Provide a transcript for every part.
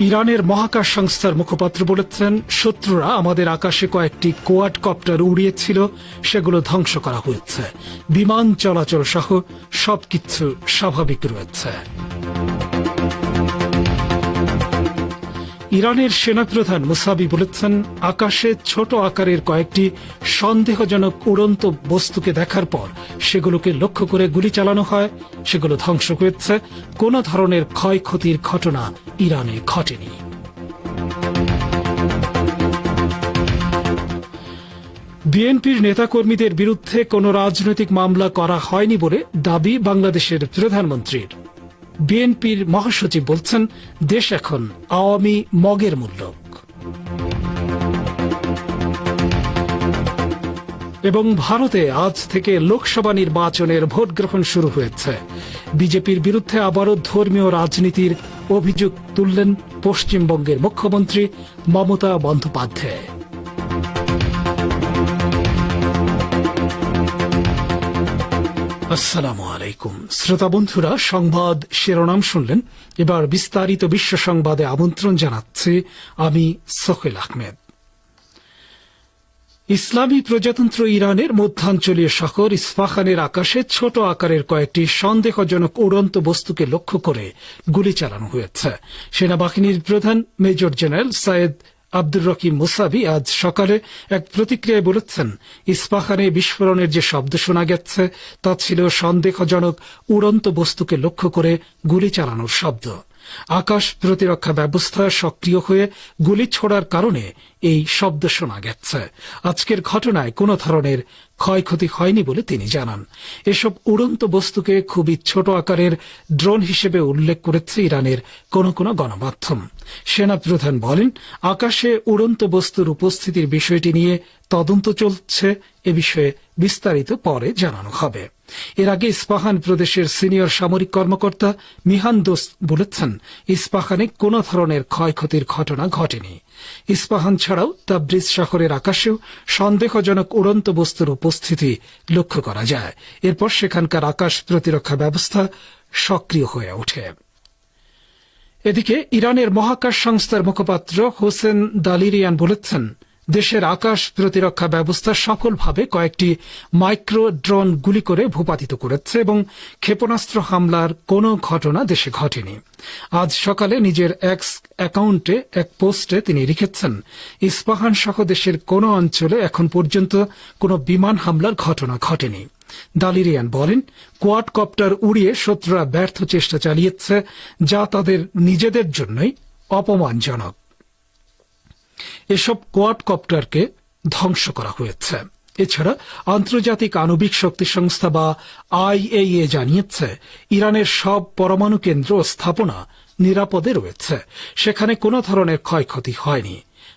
ইরানের মহাকাশ সংস্থার মুখপাত্র বলেছেন, শত্রুরা আমাদের আকাশে কয়েকটি কোয়াড কপ্টার উড়িয়েছিল, সেগুলো ধ্বংস করা হয়েছে। বিমান চলাচল সহ সবকিছু স্বাভাবিক রয়েছে। ইরানের সেনাপ্রধান মুসাবি বলেছেন, আকাশে ছোট আকারের কয়েকটি সন্দেহজনক উড়ন্ত বস্তুকে দেখার পর সেগুলোকে লক্ষ্য করে গুলি চালানো হয়। সেগুলো ধ্বংস হয়েছে কোনো ধরনের ক্ষয়ক্ষতির ঘটনা ইরানে ঘটেনি। বিএনপির নেতাকর্মীদের বিরুদ্ধে কোনো রাজনৈতিক মামলা করা হয়নি বলে দাবি বাংলাদেশের প্রধানমন্ত্রীর। বিএনপির মহাসচিব বলছেন, দেশ এখন আওয়ামী মগের মূল্যক এবং ভারতে আজ থেকে লোকসভা নির্বাচনের ভোট গ্রহণ শুরু হয়েছে। বিজেপির বিরুদ্ধে আবারও ধর্মীয় রাজনীতির অভিযোগ তুললেন পশ্চিমবঙ্গের মুখ্যমন্ত্রী মমতা বন্দ্যোপাধ্যায়। আসসালামু আলাইকুম। শ্রোতা বন্ধুরা, সংবাদ শিরোনাম শুনলেন। এবার বিস্তারিত বিশ্ব সংবাদে আমন্ত্রণ জানাচ্ছি আমি সোহেল আহমেদ। ইসলামী প্রজাতন্ত্র ইরানের মধ্যাঞ্চলীয় শহর ইস্পাহানের আকাশে ছোট আকারের কয়েকটি সন্দেহজনক উড়ন্ত বস্তুকে লক্ষ্য করে গুলি চালানো হয়েছে। সেনাবাহিনীর প্রধান major general Sayed Abdur Rahim Mousavi আজ সকালে এক প্রতিক্রিয়ায় বলেছেন, ইস্পাহানে বিস্ফোরণের যে শব্দ শোনা গেছে, তা ছিল সন্দেহজনক উড়ন্ত বস্তুকে লক্ষ্য করে গুলি চালানোর শব্দ। আকাশ প্রতিরক্ষা ব্যবস্থা সক্রিয় হয়ে গুলি ছোড়ার কারণে এই শব্দ শোনা গেছে। আজকের ঘটনায় কোনো ধরনের ক্ষয়ক্ষতি হয়নি বলে তিনি জানান। এসব উড়ন্ত বস্তুকে খুবই ছোট আকারের ড্রোন হিসেবে উল্লেখ করেছে ইরানের কোন কোন গণমাধ্যম। সেনাপ্রধান বলেন, আকাশে উড়ন্ত বস্তুর উপস্থিতির বিষয়টি নিয়ে তদন্ত চলছে, এ বিষয়ে বিস্তারিত পরে জানানো হবে। এর আগে ইস্পাহান প্রদেশের সিনিয়র সামরিক কর্মকর্তা মিহান দোস বলেছেন, ইস্পাহানে কোন ধরনের ক্ষয়ক্ষতির ঘটনা ঘটেনি। ইস্পাহান ছাড়াও তাব্রিজ শহরের আকাশেও সন্দেহজনক উড়ন্ত বস্তুর উপস্থিতি লক্ষ্য করা যায়। এরপর সেখানকার আকাশ প্রতিরক্ষা ব্যবস্থা সক্রিয় হয়ে ওঠে। এদিকে ইরানের মহাকাশ সংস্থার মুখপাত্র হোসেন দালিরিয়ান বলেছেন দেশের আকাশ প্রতিরক্ষা ব্যবস্থা সফলভাবে কয়েকটি মাইক্রো ড্রোন গুলি করে ভূপাতিত করেছে এবং ক্ষেপণাস্ত্র হামলার কোনো ঘটনা দেশে ঘটেনি। আজ সকালে নিজের এক্স অ্যাকাউন্টে এক পোস্টে তিনি লিখেছেন ইস্পাহান সহ দেশের কোনো অঞ্চলে এখন পর্যন্ত কোনো বিমান হামলার ঘটনা ঘটেনি। দালিরিয়ান বলেন কোয়াড কপ্টার উড়িয়ে শত্রুরা ব্যর্থ চেষ্টা চালিয়েছে যা তাদের নিজেদের জন্যই অপমানজনক। এসব কোয়াড কপ্টারকে ধ্বংস করা হয়েছে। এছাড়া আন্তর্জাতিক আণবিক শক্তি সংস্থা বা আইএইএ জানিয়েছে, ইরানের সব পরমাণু কেন্দ্র স্থাপনা নিরাপদে রয়েছে। সেখানে কোনো ধরনের ক্ষয়ক্ষতি হয়নি।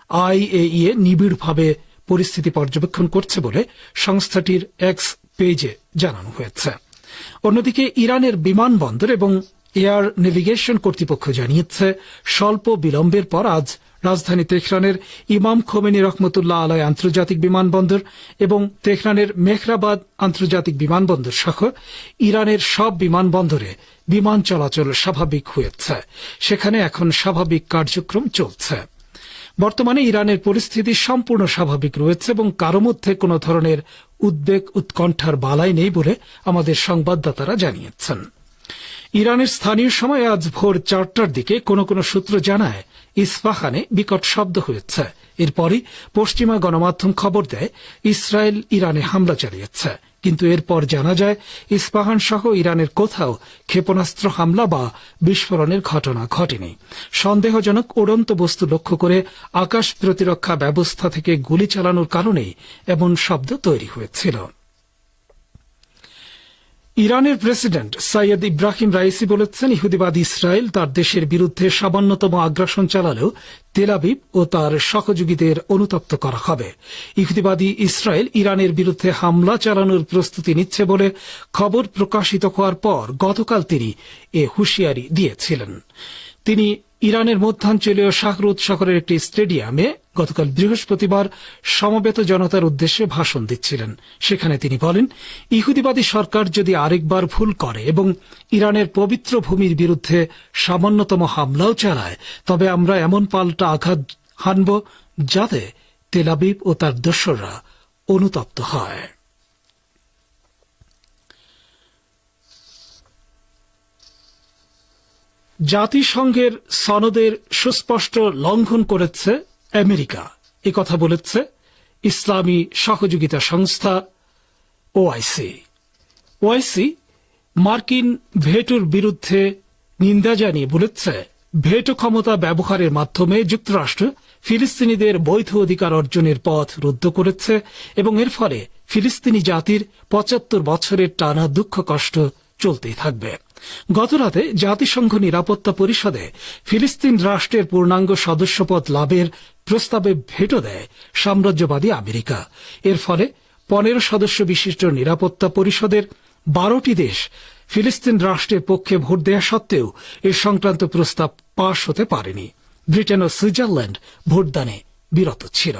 আইএইএ নিবিড়ভাবে পরিস্থিতি পর্যবেক্ষণ করছে বলে সংস্থাটির এক্স পেজে জানানো হয়েছে। অন্যদিকে ইরানের বিমানবন্দর এবং এয়ার নেভিগেশন কর্তৃপক্ষ জানিয়েছে, স্বল্প বিলম্বের পর আজ রাজধানী তেহরানের ইমাম খোমেনি রহমতুল্লাহ আলায় আন্তর্জাতিক বিমানবন্দর এবং তেহরানের মেহরাবাদ আন্তর্জাতিক বিমানবন্দর সহ ইরানের সব বিমানবন্দরে বিমান চলাচল স্বাভাবিক হয়েছে। সেখানে এখন স্বাভাবিক কার্যক্রম চলছে। বর্তমানে ইরানের পরিস্থিতি সম্পূর্ণ স্বাভাবিক রয়েছে এবং কারও মধ্যে কোনো ধরনের উদ্বেগ, উৎকণ্ঠার বালাই নেই বলে আমাদের সংবাদদাতারা জানিয়েছেন। ইরানের স্থানীয় সময় আজ ভোর চারটার দিকে কোন কোন সূত্র জানায় ইস্পাহানে বিকট শব্দ হয়েছে। এরপরই পশ্চিমা গণমাধ্যম খবর দেয়, ইসরায়েল ইরানে হামলা চালিয়েছে। কিন্তু এরপর জানা যায় ইস্পাহান সহ ইরানের কোথাও ক্ষেপণাস্ত্র হামলা বা বিস্ফোরণের ঘটনা ঘটেনি। সন্দেহজনক উড়ন্ত বস্তু লক্ষ্য করে আকাশ প্রতিরক্ষা ব্যবস্থা থেকে গুলি চালানোর কারণেই এমন শব্দ তৈরি হয়েছিল। ইরানের প্রেসিডেন্ট সৈয়দ ইব্রাহিম রাইসি বলেছেন, ইহুদিবাদ ইসরায়েল তার দেশের বিরুদ্ধে সামান্যতম আগ্রাসন চালালেও তেলাবিব ও তার সহযোগীদের অনুতপ্ত করা হবে। ইহুদিবাদী ইসরায়েল ইরানের বিরুদ্ধে হামলা চালানোর প্রস্তুতি নিচ্ছে বলে খবর প্রকাশিত হওয়ার পর গতকাল তিনি এ হুঁশিয়ারি দিয়েছিলেন। তিনি ইরানের মধ্যাঞ্চলীয় শাহরুদ শহরের একটি স্টেডিয়ামে গতকাল বৃহস্পতিবার সমবেত জনতার উদ্দেশ্যে ভাষণ দিচ্ছিলেন। সেখানে তিনি বলেন, ইহুদিবাদী সরকার যদি আরেকবার ভুল করে এবং ইরানের পবিত্র ভূমির বিরুদ্ধে সামান্যতম হামলাও চালায়, তবে আমরা এমন পাল্টা আঘাত হানব যাতে তেলাবিব ও তার দোসররা অনুতপ্ত হয়। জাতিসংঘের সনদের সুস্পষ্ট লঙ্ঘন করেছে আমেরিকা। কথা বলেছে ইসলামী সহযোগিতা সংস্থা ওআইসি। ওআইসি মার্কিন ভেটোর বিরুদ্ধে নিন্দা জানিয়ে বলেছে, ভেটো ক্ষমতা ব্যবহারের মাধ্যমে যুক্তরাষ্ট্র ফিলিস্তিনিদের বৈধ অধিকার অর্জনের পথ রুদ্ধ করেছে এবং এর ফলে ফিলিস্তিনি জাতির পঁচাত্তর বছরের টানা দুঃখ কষ্ট চলতেই থাকবে। গতরাতে জাতিসংঘ নিরাপত্তা পরিষদে ফিলিস্তিন রাষ্ট্রের পূর্ণাঙ্গ সদস্যপদ লাভের প্রস্তাবে ভেটো দেয় সাম্রাজ্যবাদী আমেরিকা। এর ফলে পনেরো সদস্য বিশিষ্ট নিরাপত্তা পরিষদের বারোটি দেশ ফিলিস্তিন রাষ্ট্রের পক্ষে ভোট দেওয়া সত্ত্বেও এ সংক্রান্ত প্রস্তাব পাশ হতে পারেনি। ব্রিটেন ও সুইজারল্যান্ড ভোটদানে বিরত ছিল।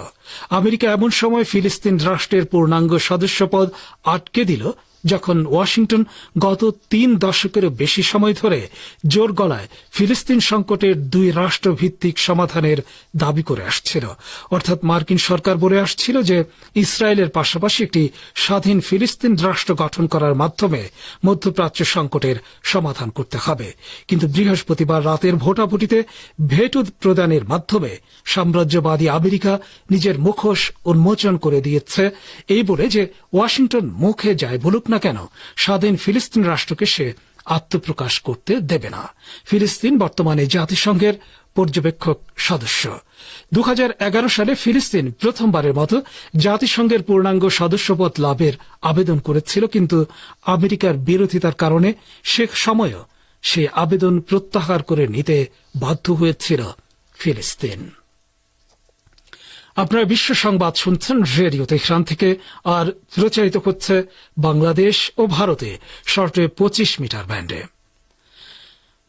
আমেরিকা এমন সময় ফিলিস্তিন রাষ্ট্রের পূর্ণাঙ্গ সদস্যপদ আটকে দিল যখন ওয়াশিংটন গত তিন দশকেরও বেশি সময় ধরে জোর গলায় ফিলিস্তিন সংকটের দুই রাষ্ট্র ভিত্তিক সমাধানের দাবি করে আসছিল। অর্থাৎ মার্কিন সরকার বলে আসছিল যে ইসরায়েলের পাশাপাশি একটি স্বাধীন ফিলিস্তিন রাষ্ট্র গঠন করার মাধ্যমে মধ্যপ্রাচ্য সংকটের সমাধান করতে হবে। কিন্তু বৃহস্পতিবার রাতের ভোটাভুটিতে ভেটো প্রদানের মাধ্যমে সাম্রাজ্যবাদী আমেরিকা নিজের মুখোশ উন্মোচন করে দিয়েছে। এই বলে যে ওয়াশিংটন মুখে যায় বলুক না কেন, স্বাধীন ফিলিস্তিন রাষ্ট্রকে সে আত্মপ্রকাশ করতে দেবে না। ফিলিস্তিন বর্তমানে জাতিসংঘের পর্যবেক্ষক সদস্য। দু হাজার এগারো সালে ফিলিস্তিন প্রথমবারের মতো জাতিসংঘের পূর্ণাঙ্গ সদস্যপদ লাভের আবেদন করেছিল, কিন্তু আমেরিকার বিরোধিতার কারণে সে সময়ও সে আবেদন প্রত্যাহার করে নিতে বাধ্য হয়েছিল ফিলিস্তিন। আপনারা বিশ্ব সংবাদ শুনছেন রেডিও তেহরান থেকে, আর প্রচারিত হচ্ছে বাংলাদেশ ও ভারতে, শর্টে পঁচিশ মিটার ব্যান্ডে।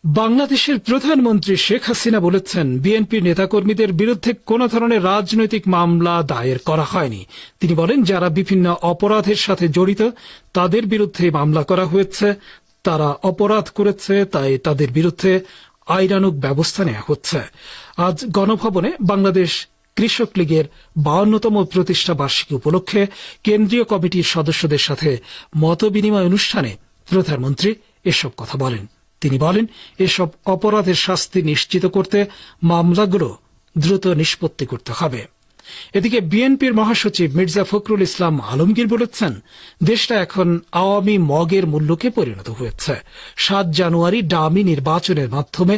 বাংলাদেশের প্রধানমন্ত্রী শেখ হাসিনা বলেছেন, বিএনপির নেতাকর্মীদের বিরুদ্ধে কোন ধরনের রাজনৈতিক মামলা দায়ের করা হয়নি। তিনি বলেন, যারা বিভিন্ন অপরাধের সাথে জড়িত, তাদের বিরুদ্ধে মামলা করা হয়েছে, তারা অপরাধ করেছে, তাই তাদের বিরুদ্ধে আইনানুগ ব্যবস্থা নেওয়া হচ্ছে। আজ গণভবনে বাংলাদেশ কৃষক লীগের বাউন্নতম প্রতিষ্ঠা বার্ষিকী উপলক্ষে কেন্দ্রীয় কমিটির সদস্যদের সাথে মত বিনিময় অনুষ্ঠানে প্রধানমন্ত্রী এসব কথা বলেন। তিনি বলেন, এসব অপরাধের শাস্তি নিশ্চিত করতে মামলাগুলো দ্রুত নিষ্পত্তি করতে হবে। এদিকে বিএনপির মহাসচিব মির্জা ফখরুল ইসলাম আলমগীর বলেছেন, দেশটা এখন আওয়ামী মগের মূল্যকে পরিণত হয়েছে। সাত জানুয়ারি ডামি নির্বাচনের মাধ্যমে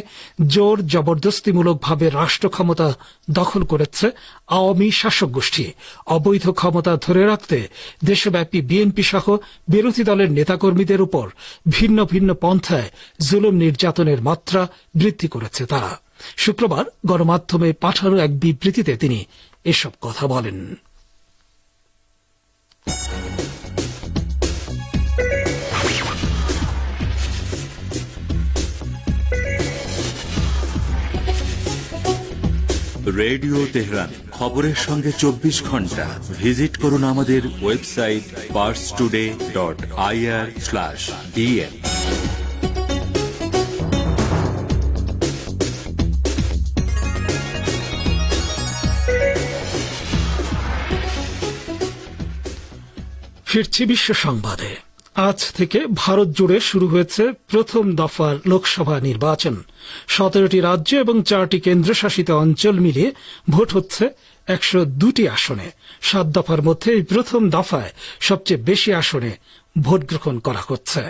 জোর জবরদস্তিমূলকভাবে রাষ্ট্র ক্ষমতা দখল করেছে আওয়ামী শাসক গোষ্ঠী। অবৈধ ক্ষমতা ধরে রাখতে দেশব্যাপী বিএনপি সহ বিরোধী দলের নেতাকর্মীদের উপর ভিন্ন ভিন্ন পন্থায় জুলুম নির্যাতনের মাত্রা বৃদ্ধি করেছে তারা। শুক্রবার গণমাধ্যমে পাঠানো এক বিবৃতিতে তিনি এসব কথা বলেন। রেডিও তেহরান, খবরের সঙ্গে চব্বিশ ঘণ্টা। ভিজিট করুন আমাদের website Pars Today dot IR slash DN ফিরছি বিশ্ব সংবাদে। আজ থেকে ভারত জুড়ে শুরু হয়েছে প্রথম দফার লোকসভা নির্বাচন। সতেরোটি রাজ্য এবং চারটি কেন্দ্রশাসিত অঞ্চল মিলিয়ে ভোট হচ্ছে একশো দুটি আসনে। সাত দফার মধ্যে এই প্রথম দফায় সবচেয়ে বেশি আসনে ভোট গ্রহণ করা হচ্ছে।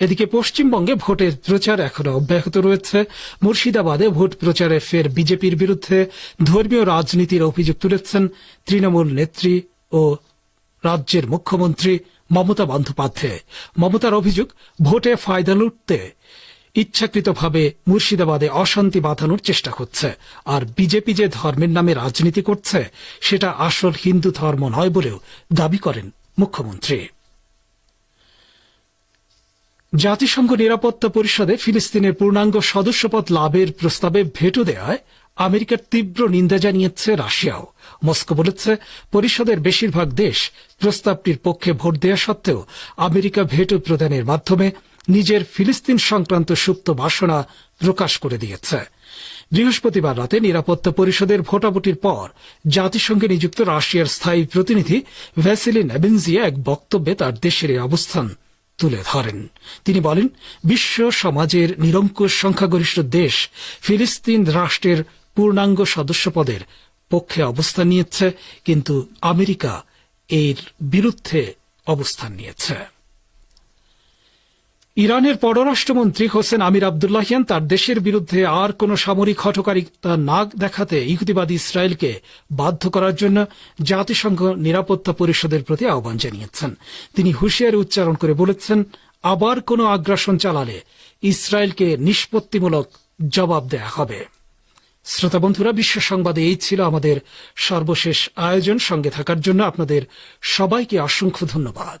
এদিকে পশ্চিমবঙ্গে ভোটের প্রচার এখনও অব্যাহত রয়েছে। মুর্শিদাবাদে ভোট প্রচারে ফের বিজেপির বিরুদ্ধে ধর্মীয় রাজনীতির অভিযোগ তুলেছেন তৃণমূল নেত্রী ও রাজ্যের মুখ্যমন্ত্রী মমতা বন্দ্যোপাধ্যায়। মমতার অভিযোগ, ভোটে ফায়দা লুটতে ইচ্ছাকৃতভাবে মুর্শিদাবাদে অশান্তি বাঁধানোর চেষ্টা হচ্ছে আর বিজেপি যে ধর্মের নামে রাজনীতি করছে, সেটা আসল হিন্দু ধর্ম নয় বলেও দাবি করেন মুখ্যমন্ত্রী। জাতিসংঘ নিরাপত্তা পরিষদে ফিলিস্তিনের পূর্ণাঙ্গ সদস্যপদ লাভের প্রস্তাবে ভেটো দেওয়ায় আমেরিকার তীব্র নিন্দা জানিয়েছে রাশিয়াও। মস্কো বলেছে, পরিষদের বেশিরভাগ দেশ প্রস্তাবটির পক্ষে ভোট দেওয়া সত্ত্বেও আমেরিকা ভেটো প্রদানের মাধ্যমে নিজের ফিলিস্তিন সংক্রান্ত সুপ্ত বাসনা প্রকাশ করে দিয়েছে। বৃহস্পতিবার রাতে নিরাপত্তা পরিষদের ভোটাভুটির পর জাতিসংঘে নিযুক্ত রাশিয়ার স্থায়ী প্রতিনিধি ভ্যাসিলি নেবেনজিয়া এক বক্তব্যে তার দেশের এই অবস্থান তুলে ধরেন। তিনি বলেন, বিশ্ব সমাজের নিরঙ্কুশ সংখ্যাগরিষ্ঠ দেশ ফিলিস্তিন রাষ্ট্রের পূর্ণাঙ্গ সদস্যপদের পক্ষে অবস্থান নিয়েছে, কিন্তু আমেরিকা এর বিরুদ্ধে অবস্থান নিয়েছে। ইরানের পররাষ্ট্রমন্ত্রী হোসেন আমির আবদুল্লাহিয়ান তার দেশের বিরুদ্ধে আর কোন সামরিক হঠকারিতা না দেখাতে ইহুদিবাদী ইসরায়েলকে বাধ্য করার জন্য জাতিসংঘ নিরাপত্তা পরিষদের প্রতি আহ্বান জানিয়েছেন। তিনি হুঁশিয়ারি উচ্চারণ করে বলেছেন, আবার কোনো আগ্রাসন চালালে ইসরায়েলকে নিষ্পত্তিমূলক জবাব দেয়া হবে। শ্রোতা বন্ধুরা বিশ্ব সংবাদে এই ছিল আমাদের সর্বশেষ আয়োজন। সঙ্গে থাকার জন্য আপনাদের সবাইকে অসংখ্য ধন্যবাদ।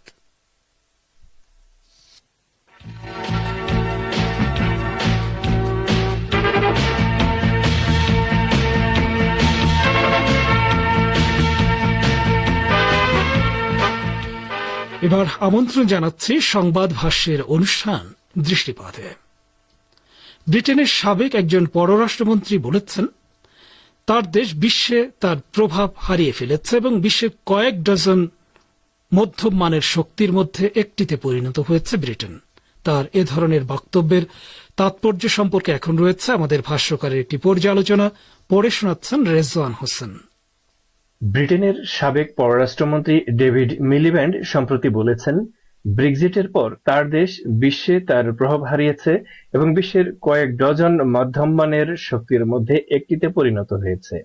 এবার আমন্ত্রণ জানাচ্ছি সংবাদ ভাষ্যের অনুষ্ঠান দৃষ্টিপথে ব্রিটেনের সাবেক একজন পররাষ্ট্রমন্ত্রী বলেছেন, তার দেশ বিশ্বে তার প্রভাব হারিয়ে ফেলেছে এবং বিশ্বের কয়েক ডজন মধ্যম মানের শক্তির মধ্যে একটিতে পরিণত হয়েছে ব্রিটেন। তার এ ধরনের বক্তব্যের তাৎপর্য সম্পর্কে এখন রয়েছে আমাদের ভাষ্যকারের একটি পর্যালোচনা। পড়ে শোনাচ্ছেন রেজওয়ান হোসেন। ব্রিটেনের সাবেক পররাষ্ট্রমন্ত্রী ডেভিড মিলিব্যান্ড সম্প্রতি বলেছেন ব্রেক্সিটের পর তার দেশ বিশ্বে তার প্রভাব হারিয়েছে এবং বিশ্বের কয়েক ডজন মধ্যমমানের শক্তির মধ্যে একটিতে পরিণত হয়েছে।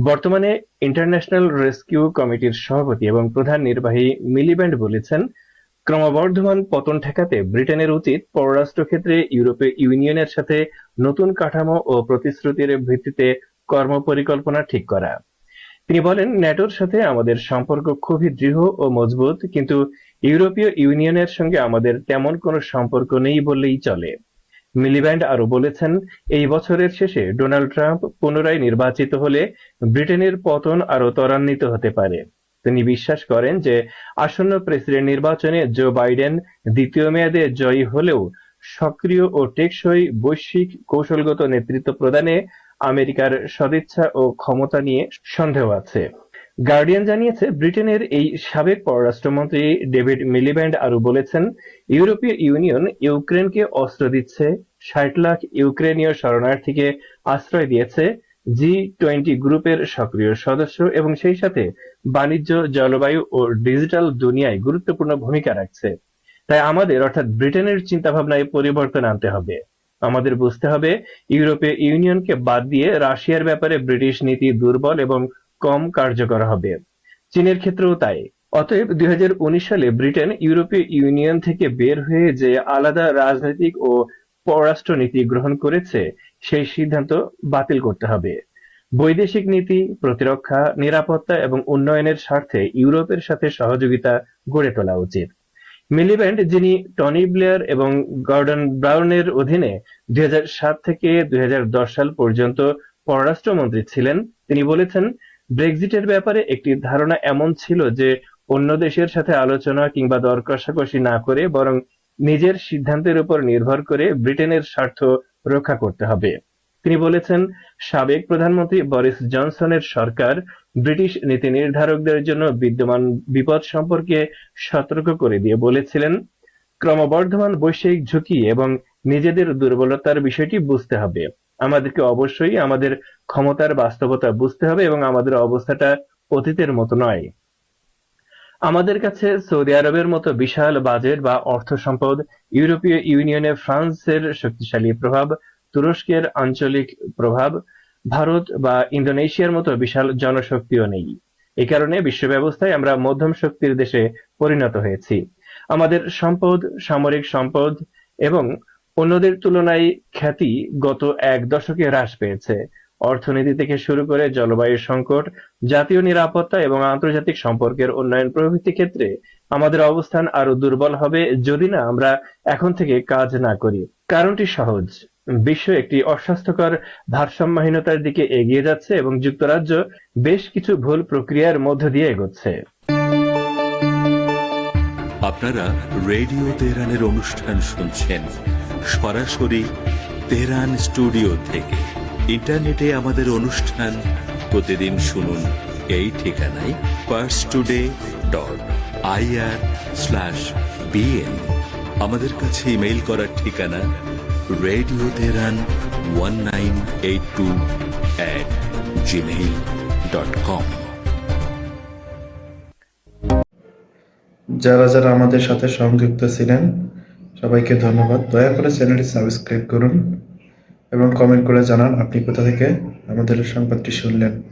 বর্তমানে ইন্টারন্যাশনাল রেস্কিউ কমিটির সভাপতি এবং প্রধান নির্বাহী মিলিব্যান্ড বলেছেন, ক্রমবর্ধমান পতন ঠেকাতে ব্রিটেনের উচিত পররাষ্ট্র ক্ষেত্রে ইউরোপীয় ইউনিয়নের সাথে নতুন কাঠামো ও প্রতিশ্রুতির ভিত্তিতে কর্মপরিকল্পনা ঠিক করা। তিনি বলেন, ন্যাটোর সাথে আমাদের সম্পর্ক খুবই দৃঢ় ও মজবুত, কিন্তু ইউরোপীয় ইউনিয়নের সঙ্গে আমাদের তেমন কোনো সম্পর্ক নেই বললেই চলে। মিলিব্যান্ড আরও বলেছেন, এই বছরের শেষে ডোনাল্ড ট্রাম্প পুনরায় নির্বাচিত হলে ব্রিটেনের পতন আরও ত্বরান্বিত হতে পারে। তিনি বিশ্বাস করেন যে আসন্ন প্রেসিডেন্ট নির্বাচনে জো বাইডেন দ্বিতীয় মেয়াদে জয়ী হলেও সক্রিয় ও টেকসই বৈশ্বিক কৌশলগত নেতৃত্ব প্রদানে আমেরিকার সদিচ্ছা ও ক্ষমতা নিয়ে সন্দেহ আছে। গার্ডিয়ান জানিয়েছে, ব্রিটেনের এই সাবেক পররাষ্ট্রমন্ত্রী ডেভিড মিলিব্যান্ড আরও বলেছেন, ইউরোপীয় ইউনিয়ন ইউক্রেনকে অস্ত্র দিচ্ছে, ষাট লাখ ইউক্রেনীয় শরণার্থীকে আশ্রয় দিয়েছে জি টোয়েন্টি গ্রুপের সক্রিয় সদস্য এবং সেই সাথে বাণিজ্য, জলবায়ু ও ডিজিটাল দুনিয়ায় গুরুত্বপূর্ণ ভূমিকা রাখছে। তাই আমাদের, অর্থাৎ ব্রিটেনের চিন্তাভাবনায় পরিবর্তন আনতে হবে। আমাদের বুঝতে হবে, ইউরোপীয় ইউনিয়নকে বাদ দিয়ে রাশিয়ার ব্যাপারে ব্রিটিশ নীতি দুর্বল এবং কম কার্যকর হবে। চীনের ক্ষেত্রেও তাই। অতএব দুই হাজার উনিশ সালে ব্রিটেন ইউরোপীয় ইউনিয়ন থেকে বের হয়ে যে আলাদা রাজনৈতিক ও পররাষ্ট্র নীতি গ্রহণ করেছে, সেই সিদ্ধান্ত বাতিল করতে হবে। বৈদেশিক নীতি, প্রতিরক্ষা, নিরাপত্তা এবং উন্নয়নের স্বার্থে ইউরোপের সাথে সহযোগিতা গড়ে তোলা উচিত। মিলিব্যান্ড, যিনি টনি ব্লেয়ার এবং গর্ডন ব্রাউনের অধীনে দুই সাত থেকে দুই হাজার দশ সাল পর্যন্ত পররাষ্ট্রমন্ত্রী ছিলেন, তিনি বলেছেন, ব্রেক্সিটের ব্যাপারে একটি ধারণা এমন ছিল যে অন্য দেশের সাথে আলোচনা কিংবা দর কষাকষি না করে বরং নিজের সিদ্ধান্তের উপর নির্ভর করে ব্রিটেনের স্বার্থ রক্ষা করতে হবে। তিনি বলেছেন, সাবেক প্রধানমন্ত্রী বরিস জনসনের সরকার ব্রিটিশ নীতি নির্ধারকদের জন্য বিদ্যমান বিপদ সম্পর্কে সতর্ক করে দিয়ে বলেছিলেন, ক্রমবর্ধমান বৈশ্বিক ঝুঁকি এবং নিজেদের দুর্বলতার বিষয়টি বুঝতে হবে। আমাদেরকে অবশ্যই আমাদের ক্ষমতার বাস্তবতা বুঝতে হবে এবং আমাদের অবস্থাটা অতীতের মতো নয়। আমাদের কাছে সৌদি আরবের মতো বিশাল বাজেট বা অর্থ সম্পদ, ইউরোপীয় ইউনিয়নে ফ্রান্সের শক্তিশালী প্রভাব, তুরস্কের আঞ্চলিক প্রভাব ভারত বা ইন্দোনেশিয়ার মতো বিশাল জনশক্তিও নেই। এই কারণে বিশ্ব ব্যবস্থায় আমরা মধ্যম শক্তির দেশে পরিণত হয়েছি। আমাদের সম্পদ, সামরিক সম্পদ এবং অন্যদের তুলনায় খ্যাতি গত এক দশকে হ্রাস পেয়েছে। অর্থনীতি থেকে শুরু করে জলবায়ু সংকট, জাতীয় নিরাপত্তা এবং আন্তর্জাতিক সম্পর্কের উন্নয়ন প্রভৃতি ক্ষেত্রে আমাদের অবস্থান আরও দুর্বল হবে যদি না আমরা এখন থেকে কাজ না করি। কারণটি সহজ। বিশ্ব একটি অস্বাস্থ্যকর ভারসাম্যহীনতার দিকে এগিয়ে যাচ্ছে এবং যুক্তরাজ্য বেশ কিছু ভুল প্রক্রিয়ার মধ্য দিয়ে এগোচ্ছে। আপনারা রেডিও তেহরানের অনুষ্ঠান শুনছেন সরাসরি তেহরান স্টুডিও থেকে। ইন্টারনেটে আমাদের অনুষ্ঠান প্রতিদিন শুনুন এই ঠিকানায় Pars Today dot IR slash BN আমাদের কাছে ইমেইল করার ঠিকানা radio Tehran one dot com. যারা যারা আমাদের সাথে সংযুক্ত ছিলেন, সবাইকে ধন্যবাদ। দয়া করে চ্যানেলটি সাবস্ক্রাইব করুন এবং কমেন্ট করে জানান আপনি কোথা থেকে আমাদের সংবাদটি শুনলেন।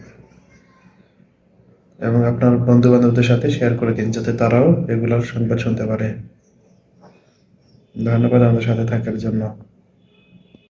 এবং আপনার বন্ধু বান্ধবদের সাথে শেয়ার করে দিন যাতে তারাও রেগুলার সংবাদ শুনতে পারে। ধন্যবাদ আমাদের সাথে থাকার জন্য।